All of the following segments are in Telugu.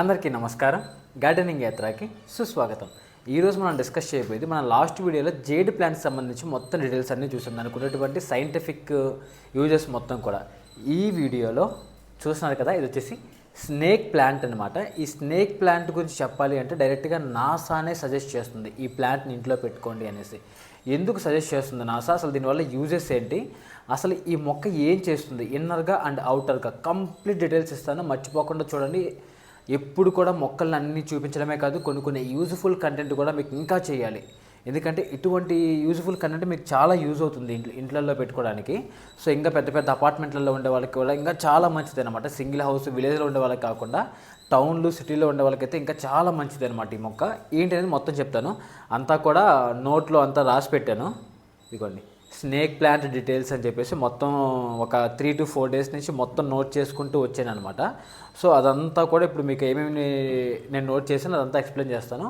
అందరికీ నమస్కారం. గార్డెనింగ్ యాత్రకి సుస్వాగతం. ఈరోజు మనం డిస్కస్ చేయబోయేది మన లాస్ట్ వీడియోలో జేడ్ ప్లాంట్స్ సంబంధించి మొత్తం డీటెయిల్స్ అన్నీ చూసాం దానికి ఉన్నటువంటి సైంటిఫిక్ యూజెస్ మొత్తం కూడా. ఈ వీడియోలో చూస్తున్నారు కదా ఇది వచ్చేసి స్నేక్ ప్లాంట్ అనమాట ఈ స్నేక్ ప్లాంట్ గురించి చెప్పాలి అంటే డైరెక్ట్గా నాసానే సజెస్ట్ చేస్తుంది. ఈ ప్లాంట్ని ఇంట్లో పెట్టుకోండి అనేసి. ఎందుకు సజెస్ట్ చేస్తుంది నాసా? అసలు దీనివల్ల యూజెస్ ఏంటి? అసలు ఈ మొక్క ఏం చేస్తుంది? ఇన్నర్గా అండ్ అవుటర్గా కంప్లీట్ డీటెయిల్స్ ఇస్తాను. మర్చిపోకుండా చూడండి. ఎప్పుడు కూడా మొక్కలను అన్ని చూపించడమే కాదు కొన్ని కొన్ని యూజ్ఫుల్ కంటెంట్ కూడా మీకు ఇంకా చేయాలి. ఎందుకంటే ఇటువంటి యూజ్ఫుల్ కంటెంట్ మీకు చాలా యూజ్ అవుతుంది ఇంట్లో ఇంట్లలో పెట్టుకోవడానికి. సో ఇంకా పెద్ద పెద్ద అపార్ట్మెంట్లలో ఉండే వాళ్ళకి కూడా ఇంకా చాలా మంచిది అనమాట సింగిల్ హౌస్ విలేజ్లో ఉండే వాళ్ళకి కాకుండా టౌన్లు సిటీలో ఉండే వాళ్ళకైతే ఇంకా చాలా మంచిది అనమాట ఈ మొక్క. ఏంటి అనేది మొత్తం చెప్తాను. అంతా కూడా నోట్లో అంతా రాసి పెట్టాను. ఇదిగోండి. స్నేక్ ప్లాంట్ డీటెయిల్స్ అని చెప్పేసి మొత్తం ఒక త్రీ టు ఫోర్ డేస్ నుంచి మొత్తం నోట్ చేసుకుంటూ వచ్చాను అనమాట సో అదంతా కూడా ఇప్పుడు మీకు ఏమేమి నేను నోట్ చేసాను అదంతా ఎక్స్ప్లెయిన్ చేస్తాను.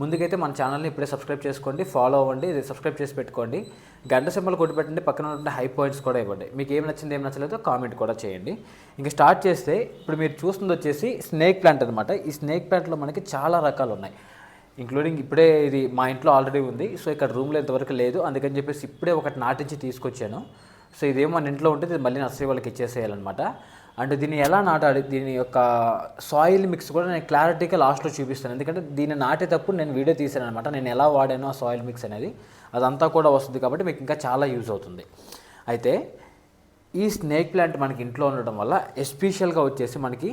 ముందుకైతే మన ఛానల్ని ఇప్పుడే సబ్స్క్రైబ్ చేసుకోండి ఫాలో అవ్వండి ఇది సబ్స్క్రైబ్ చేసి పెట్టుకోండి. గంట సింబల్ కొట్టి పెట్టండి పక్కన ఉన్న హై పాయింట్స్ కూడా ఇవ్వండి. మీకు ఏం నచ్చింది ఏం నచ్చలేదో కామెంట్ కూడా చేయండి. ఇంకా స్టార్ట్ చేస్తే ఇప్పుడు మీరు చూస్తుంది వచ్చేసి స్నేక్ ప్లాంట్ అనమాట ఈ స్నేక్ ప్లాంట్లో మనకి చాలా రకాలు ఉన్నాయి. ఇంక్లూడింగ్ ఇప్పుడే ఇది మా ఇంట్లో ఆల్రెడీ ఉంది. సో ఇక్కడ రూమ్లో ఇంతవరకు లేదు. అందుకని చెప్పేసి ఇప్పుడే ఒకటి నాటించి తీసుకొచ్చాను. సో ఇదేమో మన ఇంట్లో ఉంటే మళ్ళీ నర్సరీ వాళ్ళకి ఇచ్చేసేయాలన్నమాట. అండ్ దీన్ని ఎలా నాటాలి? దీని యొక్క సాయిల్ మిక్స్ కూడా నేను క్లారిటీగా లాస్ట్లో చూపిస్తాను. ఎందుకంటే దీన్ని నాటేటప్పుడు నేను వీడియో తీసాను అనమాట నేను ఎలా వాడాను ఆ సాయిల్ మిక్స్ అనేది. అదంతా కూడా వస్తుంది కాబట్టి మీకు ఇంకా చాలా యూజ్ అవుతుంది. అయితే ఈ స్నేక్ ప్లాంట్ మనకి ఇంట్లో ఉండడం వల్ల ఎస్పెషల్గా వచ్చేసి మనకి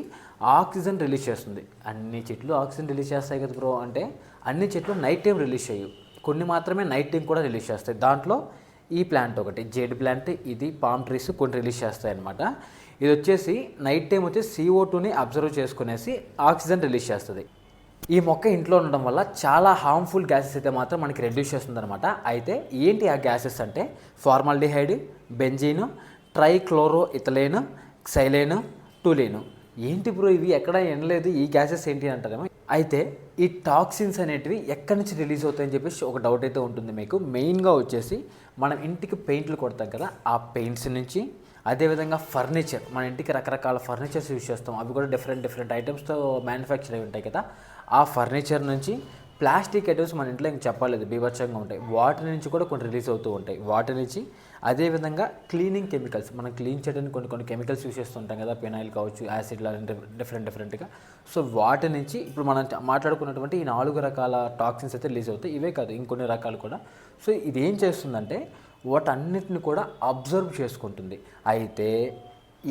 ఆక్సిజన్ రిలీజ్ చేస్తుంది. అన్ని చెట్లు ఆక్సిజన్ రిలీజ్ చేస్తాయి కదా బ్రో అంటే అన్ని చెట్లు నైట్ టైం రిలీజ్ చేయవు. కొన్ని మాత్రమే నైట్ టైం కూడా రిలీజ్ చేస్తాయి. దాంట్లో ఈ ప్లాంట్ ఒకటి జేడ్ ప్లాంట్ ఇది పామ్ ట్రీస్ కొన్ని రిలీజ్ చేస్తాయి అనమాట ఇది వచ్చేసి నైట్ టైం వచ్చేసి సిఓ టూని అబ్జర్వ్ చేసుకునేసి ఆక్సిజన్ రిలీజ్ చేస్తుంది. ఈ మొక్క ఇంట్లో ఉండడం వల్ల చాలా హార్మ్ఫుల్ గ్యాసెస్ అయితే మాత్రం మనకి రెడ్యూస్ చేస్తుంది అనమాట అయితే ఏంటి ఆ గ్యాసెస్ అంటే formaldehyde benzene trichloroethylene xylene toluene. ఏంటి బ్రో ఇవి? ఎక్కడ ఎండలేదు ఈ గ్యాసెస్ ఏంటి అంటారేమో. అయితే ఈ టాక్సిన్స్ అనేటివి ఎక్కడి నుంచి రిలీజ్ అవుతాయని చెప్పేసి ఒక డౌట్ అయితే ఉంటుంది మీకు. మెయిన్గా వచ్చేసి మనం ఇంటికి పెయింట్లు కొడతాం కదా ఆ పెయింట్స్ నుంచి. అదేవిధంగా ఫర్నిచర్. మన ఇంటికి రకరకాల ఫర్నిచర్స్ యూజ్ చేస్తాం. అవి కూడా డిఫరెంట్ డిఫరెంట్ ఐటమ్స్తో మ్యానుఫ్యాక్చర్ అయి ఉంటాయి కదా. ఆ ఫర్నిచర్ నుంచి ప్లాస్టిక్ ఐటమ్స్ మన ఇంట్లో ఇంక చెప్పలేదు బీభత్సంగా ఉంటాయి. వాటి నుంచి కూడా కొన్ని రిలీజ్ అవుతూ ఉంటాయి. వాటి నుంచి అదేవిధంగా క్లీనింగ్ కెమికల్స్ మనం క్లీన్ చేయడానికి కొన్ని కొన్ని కెమికల్స్ యూస్ చేస్తుంటాం కదా పెనాయిల్ కావచ్చు యాసిడ్ లాంటి డిఫరెంట్ డిఫరెంట్గా. సో వాటి నుంచి ఇప్పుడు మనం మాట్లాడుకున్నటువంటి ఈ నాలుగు రకాల టాక్సిన్స్ అయితే రిలీజ్ అవుతాయి. ఇవే కాదు ఇంకొన్ని రకాలు కూడా. సో ఇది ఏం చేస్తుందంటే వాటన్నిటిని కూడా అబ్జర్వ్ చేసుకుంటుంది. అయితే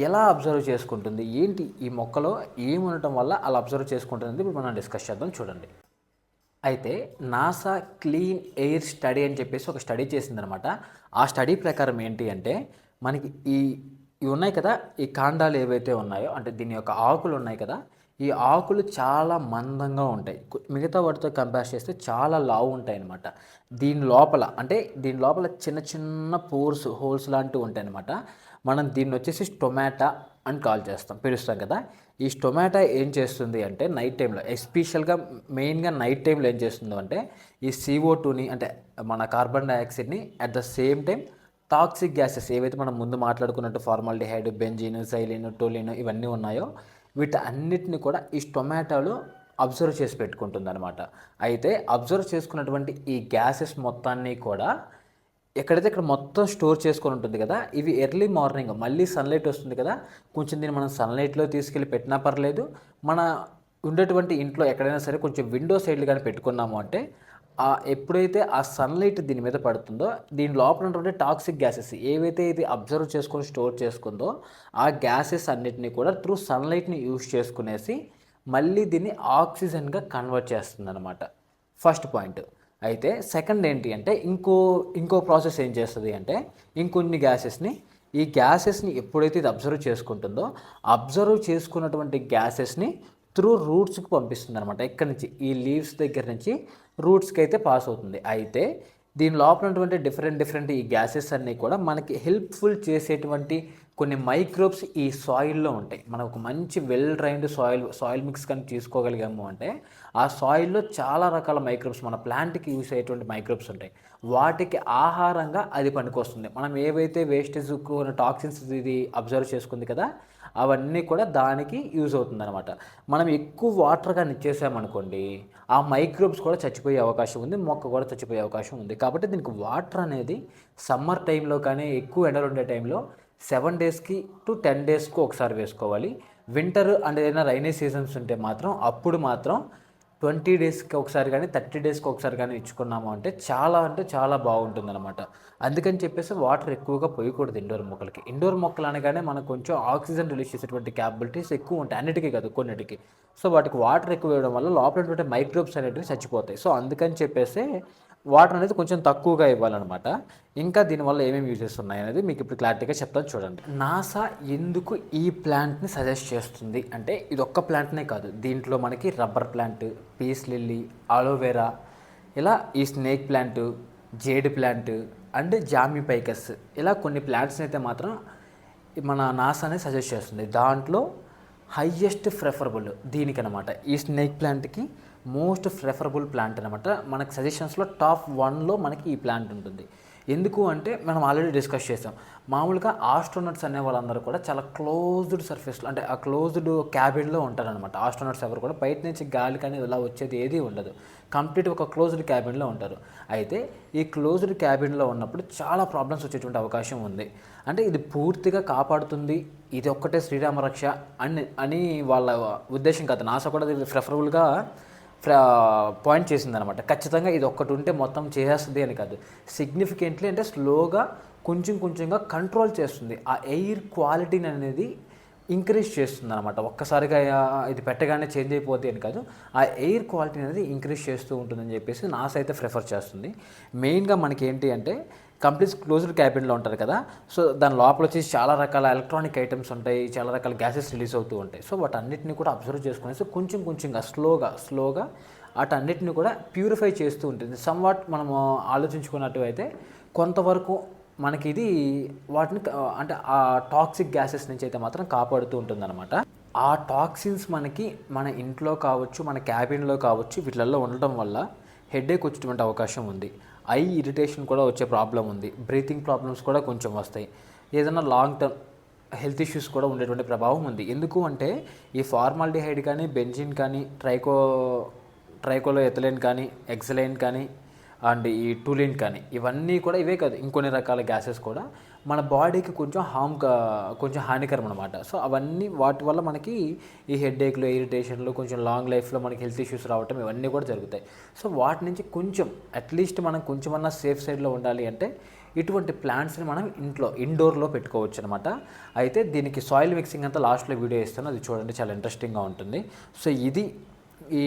ఎలా అబ్జర్వ్ చేసుకుంటుంది? ఏంటి ఈ మొక్కలో ఏమి ఉండటం వల్ల అలా అబ్జర్వ్ చేసుకుంటుంది ఇప్పుడు మనం డిస్కస్ చేద్దాం. చూడండి. అయితే నాసా క్లీన్ ఎయిర్ స్టడీ అని చెప్పేసి ఒక స్టడీ చేసిందనమాట. ఆ స్టడీ ప్రకారం ఏంటి అంటే మనకి ఈ ఇవి ఉన్నాయి కదా ఈ కాండాలు ఏవైతే ఉన్నాయో అంటే దీని యొక్క ఆకులు ఉన్నాయి కదా ఈ ఆకులు చాలా మందంగా ఉంటాయి. మిగతా వాటితో కంపేర్ చేస్తే చాలా లావు ఉంటాయి అనమాట దీని లోపల అంటే దీని లోపల చిన్న చిన్న పోర్స్ హోల్స్ లాంటివి ఉంటాయి అనమాట మనం దీన్ని వచ్చేసి టొమాటా అని కాల్ చేస్తాం. పిలుస్తాం కదా. ఈ టొమాటో ఏం చేస్తుంది అంటే నైట్ టైంలో ఎస్పెషల్గా మెయిన్గా నైట్ టైంలో ఏం చేస్తుందో అంటే ఈ సిఓ టూని అంటే మన carbon డైఆక్సైడ్ని at the same time toxic gases ఏవైతే మనం ముందు మాట్లాడుకున్నట్టు ఫార్మాల్డిహైడ్ బెంజిన్ సైలిన్ టోలిన్ ఇవన్నీ ఉన్నాయో వీటి అన్నిటిని కూడా ఈ టొమాటోలో అబ్జర్వ్ చేసి పెట్టుకుంటుంది అనమాట అయితే అబ్జర్వ్ చేసుకున్నటువంటి ఈ గ్యాసెస్ మొత్తాన్ని కూడా ఎక్కడైతే ఇక్కడ మొత్తం స్టోర్ చేసుకొని ఉంటుంది కదా ఇవి ఎర్లీ మార్నింగ్ మళ్ళీ సన్లైట్ వస్తుంది కదా కొంచెం దీన్ని మనం సన్లైట్లో తీసుకెళ్ళి పెట్టినా పర్లేదు. మన ఉండేటువంటి ఇంట్లో ఎక్కడైనా సరే కొంచెం విండో సైడ్లు కానీ పెట్టుకున్నాము అంటే ఆ ఎప్పుడైతే ఆ సన్లైట్ దీని మీద పడుతుందో దీని లోపల ఉన్నటువంటి టాక్సిక్ గ్యాసెస్ ఏవైతే ఇది అబ్జర్వ్ చేసుకొని స్టోర్ చేసుకుందో ఆ గ్యాసెస్ అన్నిటిని కూడా త్రూ సన్లైట్ని యూజ్ చేసుకునేసి మళ్ళీ దీన్ని ఆక్సిజన్గా కన్వర్ట్ చేస్తుంది అనమాట ఫస్ట్ పాయింట్. అయితే సెకండ్ ఏంటి అంటే ఇంకో ఇంకో ప్రాసెస్ ఏం చేస్తుంది అంటే ఇంకొన్ని గ్యాసెస్ని ఈ గ్యాసెస్ని ఎప్పుడైతే ఇది అబ్జర్వ్ చేసుకుంటుందో అబ్జర్వ్ చేసుకున్నటువంటి గ్యాసెస్ని త్రూ రూట్స్కి పంపిస్తుంది అనమాట ఎక్కడి నుంచి? ఈ లీవ్స్ దగ్గర నుంచి రూట్స్కి అయితే పాస్ అవుతుంది. అయితే దీని లోపల ఉన్నటువంటి డిఫరెంట్ డిఫరెంట్ ఈ గ్యాసెస్ అన్నీ కూడా మనకి హెల్ప్ఫుల్ చేసేటువంటి కొన్ని మైక్రోబ్స్ ఈ సాయిల్లో ఉంటాయి. మనం ఒక మంచి well drained soil soil mix కానీ తీసుకోగలిగాము అంటే ఆ సాయిల్లో చాలా రకాల మైక్రోబ్స్ మన ప్లాంట్కి యూస్ అయ్యేటువంటి మైక్రోబ్స్ ఉంటాయి. వాటికి ఆహారంగా అది పనికొస్తుంది. మనం ఏవైతే వేస్టేజ్ టాక్సిన్స్ ఇది అబ్జర్వ్ చేసుకుంది కదా అవన్నీ కూడా దానికి యూజ్ అవుతుందన్నమాట. మనం ఎక్కువ వాటర్ కానీ ఇచ్చేసామనుకోండి ఆ మైక్రోబ్స్ కూడా చచ్చిపోయే అవకాశం ఉంది మొక్క కూడా చచ్చిపోయే అవకాశం ఉంది. కాబట్టి దీనికి వాటర్ అనేది సమ్మర్ టైంలో కానీ ఎక్కువ ఎండలు ఉండే టైంలో సెవెన్ డేస్కి టు టెన్ డేస్కి ఒకసారి వేసుకోవాలి. వింటర్ అండ్ ఏదైనా రైనీ సీజన్స్ ఉంటే మాత్రం అప్పుడు మాత్రం ట్వంటీ డేస్కి ఒకసారి కానీ థర్టీ డేస్కి ఒకసారి కానీ ఇచ్చుకున్నాము అంటే చాలా అంటే చాలా బాగుంటుంది అనమాట అందుకని చెప్పేసి వాటర్ ఎక్కువగా పోయకూడదు ఇండోర్ మొక్కలకి. ఇండోర్ మొక్కలు అనగానే మనకు కొంచెం ఆక్సిజన్ రిలీజ్ చేసేటువంటి క్యాపబిలిటీస్ ఎక్కువ ఉంటాయి. అన్నిటికీ కాదు కొన్నిటికి. సో వాటికి వాటర్ ఎక్కువ వేయడం వల్ల లోపల ఉన్నటువంటి మైక్రోబ్స్ అనేటివి చచ్చిపోతాయి. సో అందుకని చెప్పేసి వాటర్ అనేది కొంచెం తక్కువగా ఇవ్వాలన్నమాట. ఇంకా దీనివల్ల ఏమేమి యూజెస్ ఉన్నాయి అనేది మీకు ఇప్పుడు క్లారిటీగా చెప్తాను చూడండి. నాసా ఎందుకు ఈ ప్లాంట్ని సజెస్ట్ చేస్తుంది? అంటే ఇది ఒక్క ప్లాంట్నే కాదు. దీంట్లో మనకి rubber plant peace lily aloe vera ఇలా ఈ snake plant jade plant and Jami ficus ఇలా కొన్ని ప్లాంట్స్ని అయితే మాత్రం మన నాసానే సజెస్ట్ చేస్తుంది. దాంట్లో హయ్యెస్ట్ ప్రిఫరబుల్ దీనికి అనమాట ఈ స్నేక్ ప్లాంట్కి మోస్ట్ ప్రిఫరబుల్ ప్లాంట్ అనమాట మనకి సజెషన్స్లో టాప్ వన్లో మనకి ఈ ప్లాంట్ ఉంటుంది. ఎందుకు అంటే మనం ఆల్రెడీ డిస్కస్ చేసాం. మామూలుగా ఆస్ట్రోనట్స్ అనే వాళ్ళందరూ కూడా చాలా క్లోజ్డ్ సర్ఫేస్లో అంటే ఆ క్లోజ్డ్ క్యాబిన్లో ఉంటారనమాట ఆస్ట్రోనట్స్ ఎవరు కూడా బయట నుంచి గాలి కానీ ఇలా వచ్చేది ఏది ఉండదు. కంప్లీట్ ఒక క్లోజ్డ్ క్యాబిన్లో ఉంటారు. అయితే ఈ క్లోజ్డ్ క్యాబిన్లో ఉన్నప్పుడు చాలా ప్రాబ్లమ్స్ వచ్చేటువంటి అవకాశం ఉంది. అంటే ఇది పూర్తిగా కాపాడుతుంది. ఇది ఒక్కటే శ్రీరామ రక్ష అని అని వాళ్ళ ఉద్దేశం కాదు. నాసా కూడా ఇది ప్రిఫరబుల్గా పాయింట్ చేసింది అనమాట ఖచ్చితంగా ఇది ఒక్కటి ఉంటే మొత్తం చేసేస్తుంది అని కాదు. సిగ్నిఫికెంట్లీ అంటే స్లోగా కొంచెం కొంచెంగా కంట్రోల్ చేస్తుంది. ఆ ఎయిర్ క్వాలిటీని అనేది ఇంక్రీజ్ చేస్తుంది అనమాట ఒక్కసారిగా ఇది పెట్టగానే చేంజ్ అయిపోద్ది అని కాదు. ఆ ఎయిర్ క్వాలిటీ అనేది ఇంక్రీజ్ చేస్తూ ఉంటుందని చెప్పేసి నాస్ అయితే ప్రిఫర్ చేస్తుంది. మెయిన్గా మనకి ఏంటి అంటే కంప్లీట్ క్లోజ్డ్ క్యాబిన్లో ఉంటారు కదా. సో దాని లోపల వచ్చేసి చాలా రకాల ఎలక్ట్రానిక్ ఐటమ్స్ ఉంటాయి చాలా రకాల గ్యాసెస్ రిలీజ్ అవుతూ ఉంటాయి. సో వాటన్నిటిని కూడా అబ్జర్వ్ చేసుకునేసి కొంచెం కొంచెంగా స్లోగా స్లోగా వాటన్నిటిని కూడా ప్యూరిఫై చేస్తూ ఉంటుంది. సమ్వాట్ మనము ఆలోచించుకున్నట్టు అయితే కొంతవరకు మనకి ఇది వాటిని అంటే ఆ టాక్సిక్ గ్యాసెస్ నుంచి అయితే మాత్రం కాపాడుతూ ఉంటుందన్నమాట. ఆ టాక్సిన్స్ మనకి మన ఇంట్లో కావచ్చు మన క్యాబిన్లో కావచ్చు వీటిలలో ఉండటం వల్ల హెడేక్ వచ్చేటువంటి అవకాశం ఉంది. ఐ ఇరిటేషన్ కూడా వచ్చే ప్రాబ్లం ఉంది. బ్రీతింగ్ ప్రాబ్లమ్స్ కూడా కొంచెం వస్తాయి. ఏదైనా లాంగ్ టర్మ్ హెల్త్ ఇష్యూస్ కూడా ఉండేటువంటి ప్రభావం ఉంది. ఎందుకు అంటే ఈ ఫార్మాల్డిహైడ్ కానీ బెంజిన్ కానీ ట్రైకో ట్రైకోలో ఎథలైన్ కానీ ఎక్సలైన్ కానీ అండ్ ఈ టూలిన్ కానీ ఇవన్నీ కూడా ఇవే కాదు. ఇంకొన్ని రకాల గ్యాసెస్ కూడా మన బాడీకి కొంచెం హామ్ కొంచెం హానికరం అనమాట సో అవన్నీ వాటి వల్ల మనకి ఈ హెడ్ఏక్లు ఇరిటేషన్లు కొంచెం లాంగ్ లైఫ్లో మనకి హెల్త్ ఇష్యూస్ రావటం ఇవన్నీ కూడా జరుగుతాయి. సో వాటి నుంచి కొంచెం అట్లీస్ట్ మనం కొంచెమన్నా సేఫ్ సైడ్లో ఉండాలి అంటే ఇటువంటి ప్లాంట్స్ని మనం ఇంట్లో ఇండోర్లో పెట్టుకోవచ్చు అనమాట అయితే దీనికి సాయిల్ మిక్సింగ్ అంతా లాస్ట్లో వీడియో ఇస్తాను. అది చూడండి చాలా ఇంట్రెస్టింగ్గా ఉంటుంది. సో ఇది ఈ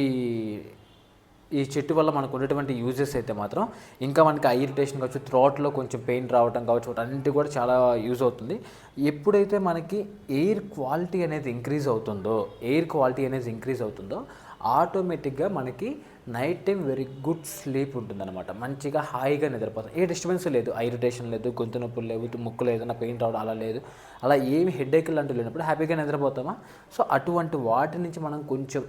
ఈ చెట్టు వల్ల మనకు ఉన్నటువంటి యూజెస్ అయితే మాత్రం ఇంకా మనకి ఐ ఇరిటేషన్ కావచ్చు థ్రోట్లో కొంచెం పెయిన్ రావడం కావచ్చు అన్నింటి కూడా చాలా యూజ్ అవుతుంది. ఎప్పుడైతే మనకి ఎయిర్ క్వాలిటీ అనేది ఇంక్రీజ్ అవుతుందో ఎయిర్ క్వాలిటీ అనేది ఇంక్రీజ్ అవుతుందో ఆటోమేటిక్గా మనకి night time very good sleep ఉంటుందన్నమాట. మంచిగా హాయిగా నిద్రపోతాం. ఏ డిస్టర్బెన్స్ లేదు. ఐరిటేషన్ ఇరిటేషన్ లేదు గొంతు నొప్పులు లేవు ముక్కులు ఏదైనా పెయిన్ రావడం అలా లేదు. అలా ఏమి హెడ్ఏక్ లాంటివి లేనప్పుడు హ్యాపీగా నిద్రపోతామా? సో అటువంటి వాటి నుంచి మనం కొంచెం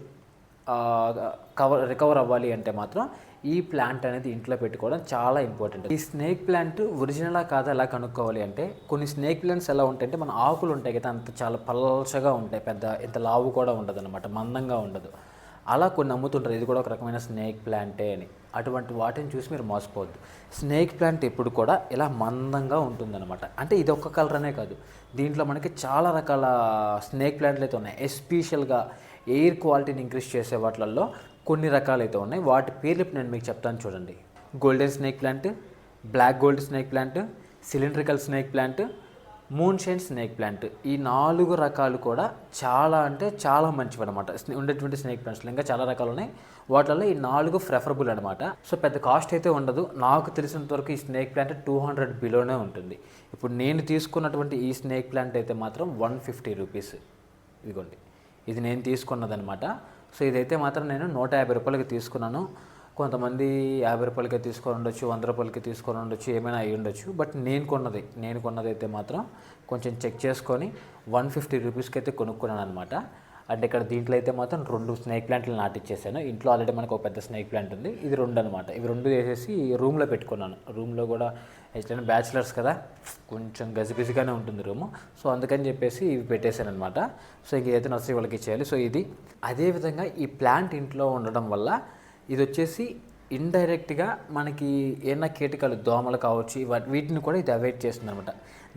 కవర్ రికవర్ అవ్వాలి అంటే మాత్రం ఈ ప్లాంట్ అనేది ఇంట్లో పెట్టుకోవడం చాలా ఇంపార్టెంట్ ఈ స్నేక్ ప్లాంట్ ఒరిజినలా కాదా ఎలా కనుక్కోవాలి అంటే కొన్ని స్నేక్ ప్లాంట్స్ ఎలా ఉంటాయంటే మన ఆకులు ఉంటాయి కదా అంత చాలా పల్చగా ఉంటాయి పెద్ద ఇంత లావు కూడా ఉండదు అనమాట మందంగా ఉండదు. అలా కొన్ని అమ్ముతుంటారు ఇది కూడా ఒక రకమైన స్నేక్ ప్లాంటే అని. అటువంటి వాటిని చూసి మీరు మోసపోవద్దు. స్నేక్ ప్లాంట్ ఎప్పుడు కూడా ఇలా మందంగా ఉంటుందన్నమాట. అంటే ఇది ఒక్క కలర్ అనే కాదు దీంట్లో మనకి చాలా రకాల స్నేక్ ప్లాంట్లు అయితే ఉన్నాయి. ఎస్పెషల్గా ఎయిర్ క్వాలిటీని ఇంక్రీజ్ చేసే వాటిల్లో కొన్ని రకాలు అయితే ఉన్నాయి. వాటి పేర్లు ఇప్పుడు నేను మీకు చెప్తాను చూడండి. Golden snake plant black gold snake plant cylindrical snake plant moonshine snake plant. ఈ నాలుగు రకాలు కూడా చాలా అంటే చాలా మంచివి అనమాట ఉండేటువంటి స్నేక్ ప్లాంట్స్లో ఇంకా చాలా రకాలు ఉన్నాయి. వాటిల్లో ఈ నాలుగు ప్రెఫరబుల్ అనమాట సో పెద్ద కాస్ట్ అయితే ఉండదు. నాకు తెలిసినంత వరకు ఈ స్నేక్ ప్లాంట్ టూ హండ్రెడ్ బిలోనే ఉంటుంది. ఇప్పుడు నేను తీసుకున్నటువంటి ఈ స్నేక్ ప్లాంట్ అయితే మాత్రం వన్ ఫిఫ్టీ రూపీస్ ఇదిగోండి. ఇది నేను తీసుకున్నదనమాట సో ఇదైతే మాత్రం నేను నూట యాభై రూపాయలకి తీసుకున్నాను. కొంతమంది యాభై రూపాయలకి తీసుకొని ఉండొచ్చు వంద రూపాయలకి తీసుకొని ఉండొచ్చు ఏమైనా అయ్యి ఉండొచ్చు. బట్ నేను కొన్నది నేను కొన్నది అయితే మాత్రం కొంచెం చెక్ చేసుకొని వన్ ఫిఫ్టీ రూపీస్కి అయితే కొనుక్కున్నాను అనమాట అంటే ఇక్కడ దీంట్లో అయితే మాత్రం రెండు స్నేక్ ప్లాంట్లు నాటిచ్చేసాను. ఇంట్లో ఆల్రెడీ మనకు ఒక పెద్ద స్నేక్ ప్లాంట్ ఉంది. ఇది రెండు అనమాట ఇవి రెండు వేసేసి రూమ్లో పెట్టుకున్నాను. రూమ్లో కూడా ఎట్లయినా బ్యాచిలర్స్ కదా కొంచెం గజిబిజిగానే ఉంటుంది రూము సో అందుకని చెప్పేసి ఇవి పెట్టేశాను అనమాట సో ఇంక ఏదైతే నర్సరీ వాళ్ళకి ఇచ్చేయాలి. సో ఇది అదేవిధంగా ఈ ప్లాంట్ ఇంట్లో ఉండడం వల్ల ఇది వచ్చేసి ఇండైరెక్ట్గా మనకి ఏమైనా కీటకాలు దోమలు కావచ్చు వీటిని కూడా ఇది అవాయిడ్ చేస్తుంది అనమాట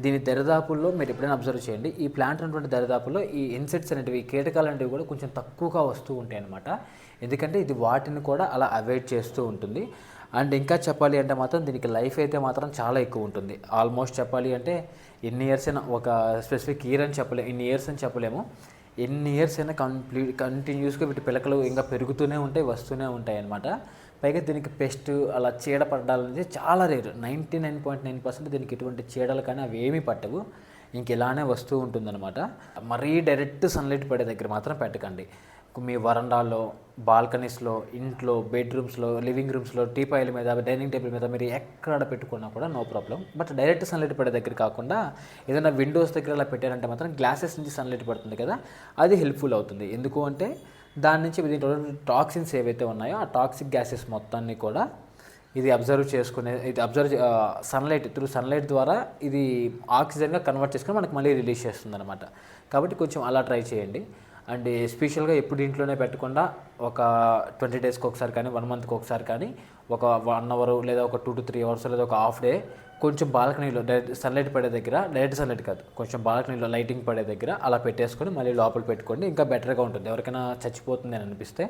దీని దరిదాపుల్లో మీరు ఎప్పుడైనా అబ్జర్వ్ చేయండి. ఈ ప్లాంట్ ఉన్నటువంటి దరిదాపుల్లో ఈ ఇన్సెక్ట్స్ అనేటివి కీటకాలు అనేవి కూడా కొంచెం తక్కువగా వస్తూ ఉంటాయి అనమాట ఎందుకంటే ఇది వాటిని కూడా అలా అవాయిడ్ చేస్తూ ఉంటుంది. అండ్ ఇంకా చెప్పాలి అంటే మాత్రం దీనికి లైఫ్ అయితే మాత్రం చాలా ఎక్కువ ఉంటుంది. ఆల్మోస్ట్ చెప్పాలి అంటే ఎన్ని ఇయర్స్ అయినా ఒక స్పెసిఫిక్ ఇయర్ అని చెప్పలేము ఇన్ని ఇయర్స్ అని చెప్పలేము. ఎన్ని ఇయర్స్ అయినా కంప్లీట్ కంటిన్యూస్గా వీటి పిలకలు ఇంకా పెరుగుతూనే ఉంటాయి వస్తూనే ఉంటాయి అన్నమాట పైగా దీనికి పెస్ట్ అలా చీడ పడాలనేది చాలా rare ninety nine point nine percent దీనికి ఎటువంటి చీడలు కానీ అవి ఏమీ పట్టవు. ఇంక ఇలానే వస్తూ ఉంటుందన్నమాట. మరీ డైరెక్ట్ సన్లైట్ పడే దగ్గర మాత్రం పెట్టకండి. మీ వరండాల్లో బాల్కనీస్లో ఇంట్లో బెడ్రూమ్స్లో లివింగ్ రూమ్స్లో టీపాయిల మీద డైనింగ్ టేబుల్ మీద మీరు ఎక్కడ పెట్టుకున్నా కూడా no problem but direct sunlight పడే దగ్గర కాకుండా ఏదైనా విండోస్ దగ్గర అలా పెట్టారంటే మాత్రం గ్లాసెస్ నుంచి సన్లైట్ పడుతుంది కదా అది హెల్ప్ఫుల్ అవుతుంది. ఎందుకు అంటే దాని నుంచి దీంట్లో టాక్సిన్స్ ఏవైతే ఉన్నాయో ఆ టాక్సిక్ గ్యాసెస్ మొత్తాన్ని కూడా ఇది అబ్జర్వ్ చేసుకునే ఇది అబ్జర్వ్ సన్లైట్ త్రూ సన్లైట్ ద్వారా ఇది ఆక్సిజన్గా కన్వర్ట్ చేసుకుని మనకి మళ్ళీ రిలీజ్ చేస్తుంది అనమాట కాబట్టి కొంచెం అలా ట్రై చేయండి. అండ్ ఎస్పెషల్గా ఎప్పుడు ఇంట్లోనే పెట్టకుండా ఒక ట్వంటీ డేస్కి ఒకసారి కానీ వన్ మంత్కి ఒకసారి కానీ ఒక వన్ అవర్ లేదా ఒక టూ టు త్రీ అవర్స్ లేదా ఒక హాఫ్ డే కొంచెం బాల్కనీలో డైరెక్ట్ సన్లైట్ పడే దగ్గర డైరెక్ట్ సన్లైట్ కాదు కొంచెం బాల్కనీలో లైటింగ్ పడే దగ్గర అలా పెట్టేసుకొని మళ్ళీ లోపల పెట్టుకోండి ఇంకా బెటర్గా ఉంటుంది. ఎవరికైనా చచ్చిపోతుంది అని అనిపిస్తే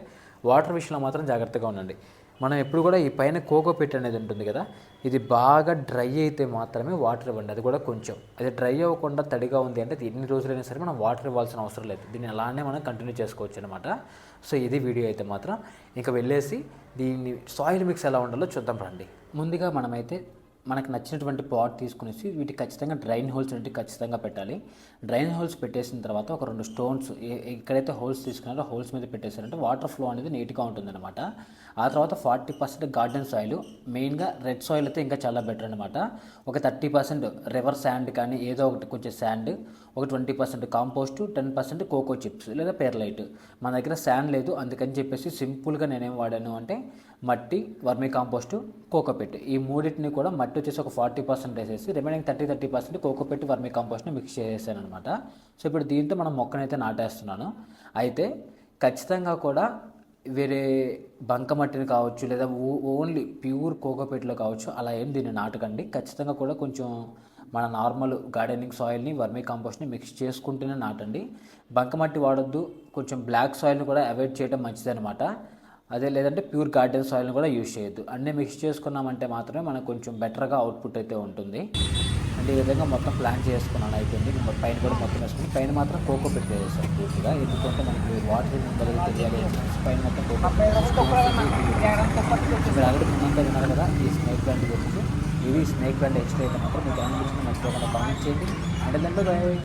వాటర్ విషయంలో మాత్రం జాగ్రత్తగా ఉండండి. మనం ఎప్పుడు కూడా ఈ పైన కోకో పెట్ అనేది ఉంటుంది కదా ఇది బాగా డ్రై అయితే మాత్రమే వాటర్ ఇవ్వండి. అది కూడా కొంచెం. అది డ్రై అవ్వకుండా తడిగా ఉంది అంటే ఎన్ని రోజులైనా సరే మనం వాటర్ ఇవ్వాల్సిన అవసరం లేదు. దీన్ని అలానే మనం కంటిన్యూ చేసుకోవచ్చు అనమాట సో ఇది వీడియో అయితే మాత్రం. ఇంకా వెళ్ళేసి దీన్ని సాయిల్ మిక్స్ ఎలా ఉండాలో చూద్దాం రండి. ముందుగా మనమైతే మనకు నచ్చినటువంటి పాట్ తీసుకునేసి వీటికి ఖచ్చితంగా డ్రైన్ హోల్స్ అనేవి ఖచ్చితంగా పెట్టాలి. డ్రైన్ హోల్స్ పెట్టేసిన తర్వాత ఒక రెండు స్టోన్స్ ఎక్కడైతే హోల్స్ తీసుకున్నారో హోల్స్ మీద పెట్టేశారంటే వాటర్ ఫ్లో అనేది నీట్గా ఉంటుందన్నమాట. ఆ తర్వాత ఫార్టీ పర్సెంట్ గార్డెన్ సాయిల్ మెయిన్గా రెడ్ సాయిల్ అయితే ఇంకా చాలా బెటర్ అనమాట ఒక థర్టీ పర్సెంట్ రివర్ శాండ్ కానీ ఏదో ఒకటి కొంచెం శాండ్ ఒక twenty percent compost ten percent coco chips లేదా పేర్లైట్ మన దగ్గర శాండ్ లేదు అందుకని చెప్పేసి సింపుల్గా నేనేం వాడాను అంటే మట్టి వర్మీ కాంపోస్ట్ కోకోపెట్. ఈ మూడింటిని కూడా మట్టి వచ్చేసి ఒక ఫార్టీ పర్సెంట్ వేసేసి remaining thirty thirty percent cocopeat vermi కాంపోస్ట్ని mix చేసేసాను అనమాట సో ఇప్పుడు దీంతో మనం మొక్కనైతే నాటేస్తున్నాను. అయితే ఖచ్చితంగా కూడా వేరే బంకమట్టిని కావచ్చు లేదా ఓ- ఓన్లీ ప్యూర్ కోకోపెట్లో కావచ్చు అలా ఏం దీన్ని నాటకండి. ఖచ్చితంగా కూడా కొంచెం మన నార్మల్ గార్డెనింగ్ సాయిల్ని వర్మీ కాంపోస్ట్ని మిక్స్ చేసుకుంటూనే నాటండి. బంకమట్టి వాడొద్దు కొంచెం బ్లాక్ సాయిల్ని కూడా అవాయిడ్ చేయడం మంచిదనమాట అదే లేదంటే ప్యూర్ గార్డెన్ సాయిల్ని కూడా యూజ్ చేయొద్దు. అన్నీ మిక్స్ చేసుకున్నామంటే మాత్రమే మనకు కొంచెం బెటర్గా అవుట్పుట్ అయితే ఉంటుంది. అంటే ఈ విధంగా మొత్తం ప్లాన్ చేసుకున్నాను అయిపోయింది. పైన కూడా మొత్తం వేసుకుని పైన మాత్రం కోకో పెట్టి వేసేసాను పూర్తిగా. ఎందుకంటే మనకి వాటర్ ఉండదు తెలియాలి. పైన మొత్తం కోకో మీరు ఆల్రెడీ ముందంతా విన్నారు కదా ఈ స్నేక్ ప్లాంట్ గురించి. ఇవి స్నేక్ ప్లాంట్ ఎక్స్ట్రా అయితే మాత్రం మీకు అనిపించిన మర్చిపోకుండా కామెంట్ చేయండి. అంటే దాంట్లో